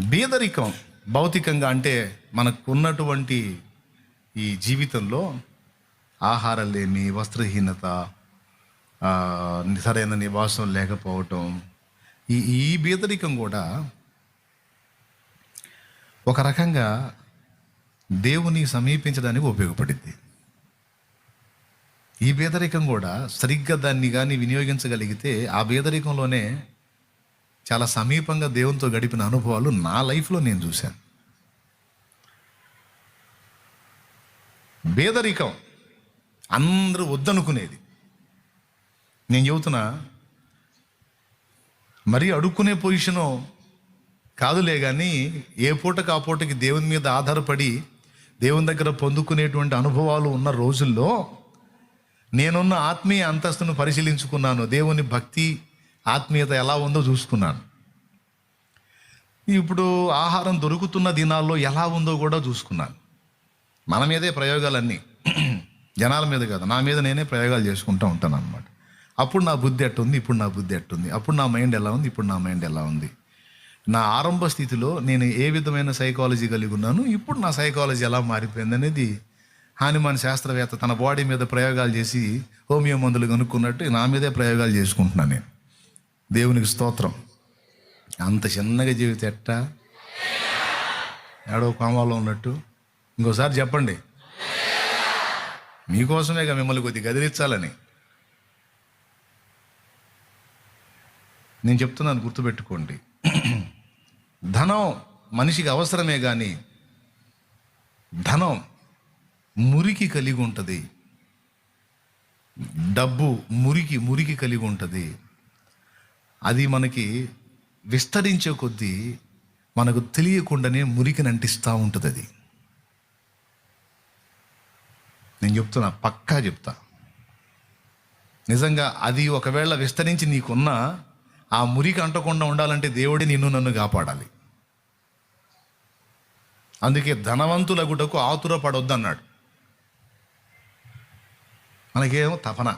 బీదరికం భౌతికంగా అంటే మనకు ఉన్నటువంటి ఈ జీవితంలో ఆహారం లేమి వస్త్రహీనత సరైన నివాసం లేకపోవటం ఈ ఈ బీదరికం కూడా ఒక రకంగా దేవుని సమీపించడానికి ఉపయోగపడింది. ఈ బీదరికం కూడా సరిగ్గా దాన్ని కానీ వినియోగించగలిగితే ఆ బీదరికంలోనే చాలా సమీపంగా దేవునితో గడిపిన అనుభవాలు నా లైఫ్లో నేను చూశాను. బేదరికం. అందరూ వద్దనుకునేది. నేను చెబుతున్నా మరీ అడుక్కునే పొజిషను కాదులే కానీ ఏ పూటకు ఆ పూటకి దేవుని మీద ఆధారపడి దేవుని దగ్గర పొందుకునేటువంటి అనుభవాలు ఉన్న రోజుల్లో నేనున్న ఆత్మీయ అంతస్తును పరిశీలించుకున్నాను. దేవుని భక్తి ఆత్మీయత ఎలా ఉందో చూసుకున్నాను. ఇప్పుడు ఆహారం దొరుకుతున్న దినాల్లో ఎలా ఉందో కూడా చూసుకున్నాను. మన మీదే ప్రయోగాలన్నీ. జనాల మీద కాదు నా మీద నేనే ప్రయోగాలు చేసుకుంటూ ఉంటాను అనమాట అప్పుడు నా బుద్ధి ఎట్టుంది ఇప్పుడు నా బుద్ధి ఎట్టుంది అప్పుడు నా మైండ్ ఎలా ఉంది ఇప్పుడు నా మైండ్ ఎలా ఉంది. నా ఆరంభ స్థితిలో నేను ఏ విధమైన సైకాలజీ కలిగి ఉన్నాను ఇప్పుడు నా సైకాలజీ ఎలా మారిపోయింది అనేది హానిమాన్ శాస్త్రవేత్త తన బాడీ మీద ప్రయోగాలు చేసి హోమియో మందులు కనుక్కున్నట్టు నా మీదే ప్రయోగాలు చేసుకుంటున్నాను నేను. దేవునికి స్తోత్రం. అంత చిన్నగా జీవితం ఎట్టా? ఏడో కామాలో ఉన్నట్టు. ఇంకోసారి చెప్పండి. మీకోసమేగా మిమ్మల్ని కొద్ది గదిలించాలని. నేను చెప్తున్నాను గుర్తుపెట్టుకోండి. ధనం మనిషికి అవసరమే కానీ ధనం మురికి కలిగి ఉంటుంది. డబ్బు మురికి మురికి కలిగి ఉంటుంది. అది మనకి విస్తరించే కొద్దీ మనకు తెలియకుండానే మురికిని అంటిస్తూ ఉంటుంది అది నేను చెప్తున్నా పక్కా చెప్తా. నిజంగా అది ఒకవేళ విస్తరించి నీకున్న ఆ మురికి అంటకుండా ఉండాలంటే దేవుడే నిన్ను నన్ను కాపాడాలి. అందుకే ధనవంతులగుటకు ఆతుర అన్నాడు మనకేమో తపన.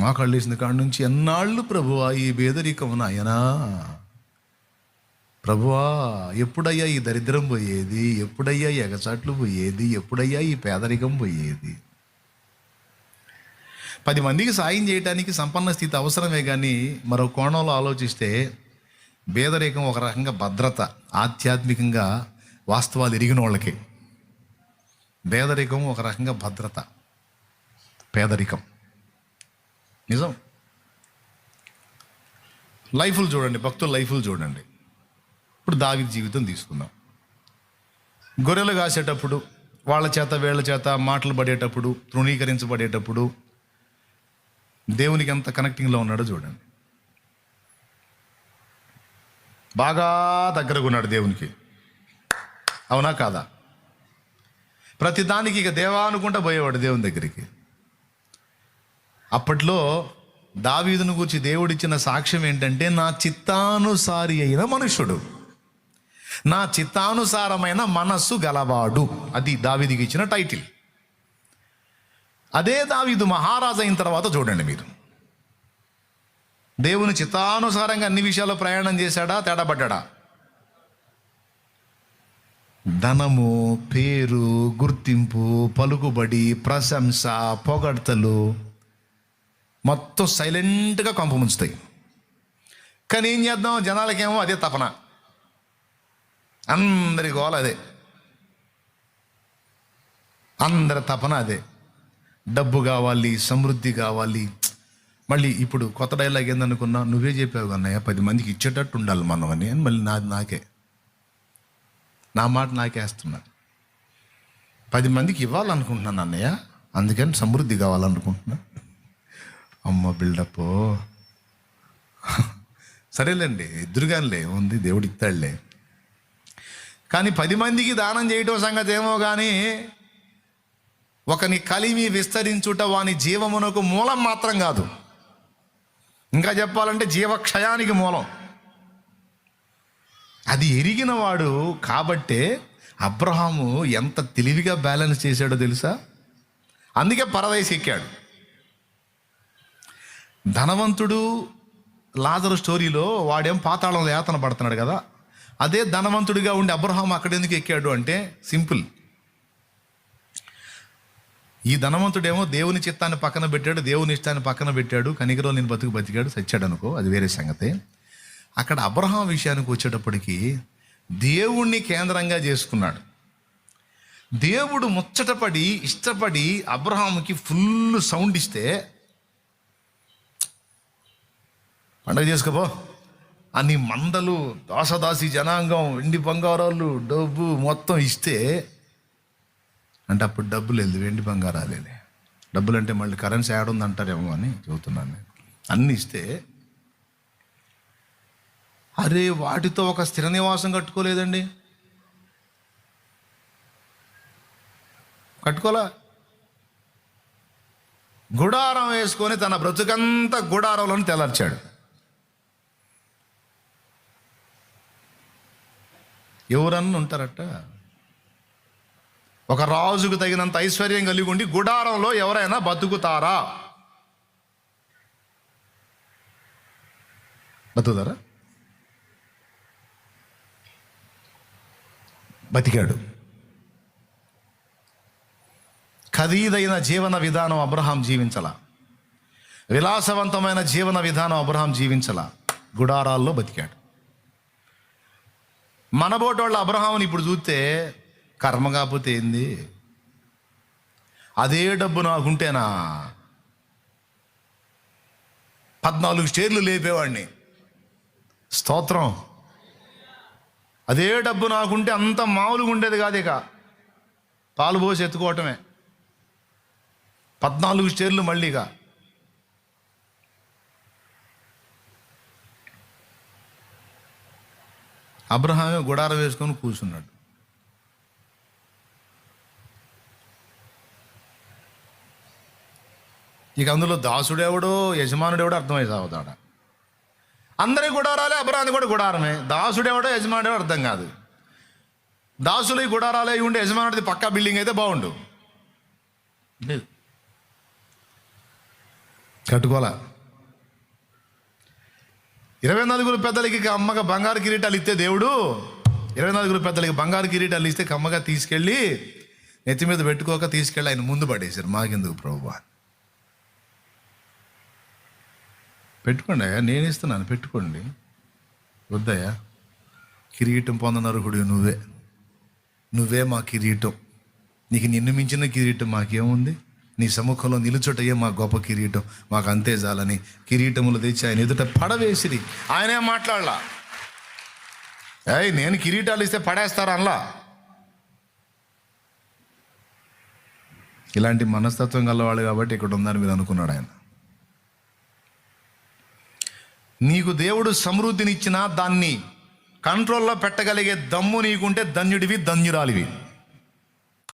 మా కళ్ళేసిన కాడ నుంచి ఎన్నాళ్ళు ప్రభువా ఈ బేదరికం నాయనా? ప్రభువా ఎప్పుడయ్యా ఈ దరిద్రం పోయేది? ఎప్పుడయ్యా ఈ ఎగచాట్లు పోయేది? ఎప్పుడయ్యా ఈ పేదరికం పోయేది? పది మందికి సాయం చేయడానికి సంపన్న స్థితి అవసరమే కానీ మరో కోణంలో ఆలోచిస్తే భేదరికం ఒక రకంగా భద్రత ఆధ్యాత్మికంగా వాస్తవాలు ఎరిగిన వాళ్ళకి. భేదరికం ఒక రకంగా భద్రత పేదరికం. నిజం. లైఫ్లు చూడండి భక్తుల లైఫ్లు చూడండి. ఇప్పుడు దావి జీవితం తీసుకుందాం. గొర్రెలు కాసేటప్పుడు వాళ్ళ చేత వీళ్ళ చేత మాటలు పడేటప్పుడు తృణీకరించబడేటప్పుడు దేవునికి ఎంత కనెక్టింగ్లో ఉన్నాడో చూడండి. బాగా దగ్గరగా ఉన్నాడు దేవునికి. అవునా కాదా? ప్రతి దానికి ఇక దేవా అనుకుంటా పోయేవాడు దేవుని దగ్గరికి. అప్పట్లో దావీదును గురించి దేవుడిచ్చిన సాక్ష్యం ఏంటంటే నా చిత్తానుసారి అయిన మనుషుడు నా చిత్తానుసారమైన మనస్సు గలవాడు. అది దావీదికి ఇచ్చిన టైటిల్. అదే దావీదు మహారాజు అయిన తర్వాత చూడండి మీరు. దేవుని చిత్తానుసారంగా అన్ని విషయాల్లో ప్రయాణం చేశాడా తేడాపడ్డా ధనము పేరు గుర్తింపు పలుకుబడి ప్రశంస పొగడ్తలు మొత్తం సైలెంట్గా కంప ముంచుతాయి. కానీ ఏం చేద్దాం? జనాలకేమో అదే తపన. అందరి గోల అదే. అందరి తపన అదే. డబ్బు కావాలి సమృద్ధి కావాలి. మళ్ళీ ఇప్పుడు కొత్త డైలాగ్ ఏందనుకున్నా నువ్వే చెప్పావు అన్నయ్య పది మందికి ఇచ్చేటట్టు ఉండాలి మనం అని. అని మళ్ళీ నాది నాకే. నా మాట నాకేస్తున్నా పది మందికి ఇవ్వాలనుకుంటున్నాను అన్నయ్య. అందుకని సమృద్ధి కావాలనుకుంటున్నా. అమ్మ బిల్డప్ సరేలేండి ఎదురుగానిలే ఉంది దేవుడు ఇస్తాడులే. కానీ పది మందికి దానం చేయటం సంగతి ఏమో కానీ ఒకని కలిమి విస్తరించుట వాని జీవమునకు మూలం మాత్రం కాదు. ఇంకా చెప్పాలంటే జీవక్షయానికి మూలం. అది ఎరిగిన వాడు కాబట్టే అబ్రహాము ఎంత తెలివిగా బ్యాలెన్స్ చేశాడో తెలుసా? అందుకే పరదేశ్ ఎక్కాడు. ధనవంతుడు లాజరు స్టోరీలో వాడేం పాతాళంలో యాతన పడుతున్నాడు కదా? అదే ధనవంతుడిగా ఉండి అబ్రహాం అక్కడ ఎందుకు ఎక్కాడు అంటే సింపుల్. ఈ ధనవంతుడేమో దేవుని చిత్తాన్ని పక్కన పెట్టాడు దేవుని ఇష్టాన్ని పక్కన పెట్టాడు కనికరో నేను బతుకు బతికాడు చచ్చాడు అనుకో అది వేరే సంగతి. అక్కడ అబ్రహాం విషయానికి వచ్చేటప్పటికి దేవుణ్ణి కేంద్రంగా చేసుకున్నాడు. దేవుడు ముచ్చటపడి ఇష్టపడి అబ్రహాంకి ఫుల్ సౌండ్ ఇస్తే పండగ చేసుకోపో. అన్ని మందలు దాసదాసి జనాంగం వెండి బంగారాలు డబ్బు మొత్తం ఇస్తే అంటే అప్పుడు డబ్బులు లేదు వెండి బంగారాలేలే డబ్బులు అంటే మళ్ళీ కరెన్సీ యాడ్ ఉంది అంటారేమో అని చెబుతున్నాను నేను. అన్ని ఇస్తే అరే వాటితో ఒక స్థిర నివాసం కట్టుకోలేదండి. కట్టుకోలా? గుడారం వేసుకొని తన బ్రతుకంతా గుడారంలోని తెల్లార్చాడు. ఎవరన్నా ఉంటారట? ఒక రాజుకు తగినంత ఐశ్వర్యం కలిగి ఉండి గుడారంలో ఎవరైనా బతుకుతారా? బతుకుతారా? బతికాడు. ఖరీదైన జీవన విధానం అబ్రహాం జీవించాల. విలాసవంతమైన జీవన విధానం అబ్రహాం జీవించాల. గుడారాల్లో బతికాడు. మనబోటోళ్ళ అబ్రహాంని ఇప్పుడు చూస్తే కర్మ కాకపోతే ఏంది? అదే డబ్బు నాకుంటేనా? పద్నాలుగు స్టేర్లు లేపేవాడిని. స్తోత్రం. అదే డబ్బు నాకుంటే అంత మామూలుగా ఉండేది కాదు ఇక. పాలు పోసి ఎత్తుకోవటమే. పద్నాలుగు స్టేర్లు మళ్ళీగా అబ్రహామే గుడారం వేసుకొని కూర్చున్నాడు. ఇక అందులో దాసుడెవడో యజమానుడెవడో అర్థమై సాగుతాడ అందరి గుడారాలే అబ్రహాన్ని కూడా గుడారమే. దాసుడెవడో యజమానుడెవడో అర్థం కాదు. దాసులు గుడారాలే ఉండే యజమానుడిది పక్కా బిల్డింగ్ అయితే బాగుండు. లేదు. కట్టుకోలే ఇరవై నలుగురు పెద్దలకి అమ్మగా బంగారు కిరీటాలు ఇస్తే దేవుడు. ఇరవై నలుగురు పెద్దలకి బంగారు కిరీటాలు ఇస్తే కమ్మగా తీసుకెళ్ళి నెత్తి మీద పెట్టుకోక తీసుకెళ్ళి ఆయన ముందు పడేశారు. మాకెందుకు ప్రభు? పెట్టుకోండి అయ్యా నేను ఇస్తున్నాను పెట్టుకోండి. వద్దయ్యా కిరీటం పొందనర్హుడు నువ్వే. నువ్వే మా కిరీటం. నీకు నిన్ను మించిన కిరీటం మాకేముంది? నీ సముఖంలో నిలుచుటయే మా గొప్ప కిరీటం. మాకు అంతే చాలని కిరీటములు తెచ్చి ఆయన ఎదుట పడవేసిరి. ఆయనే మాట్లాడలా. ఏయ్ నేను కిరీటాలు ఇస్తే పడేస్తారా అనలా? ఇలాంటి మనస్తత్వం గలవాళ్ళు కాబట్టి ఇక్కడ ఉందని మీరు అనుకున్నాడు ఆయన. నీకు దేవుడు సమృద్ధినిచ్చినా దాన్ని కంట్రోల్లో పెట్టగలిగే దమ్ము నీకుంటే ధన్యుడివి ధన్యురాలివి.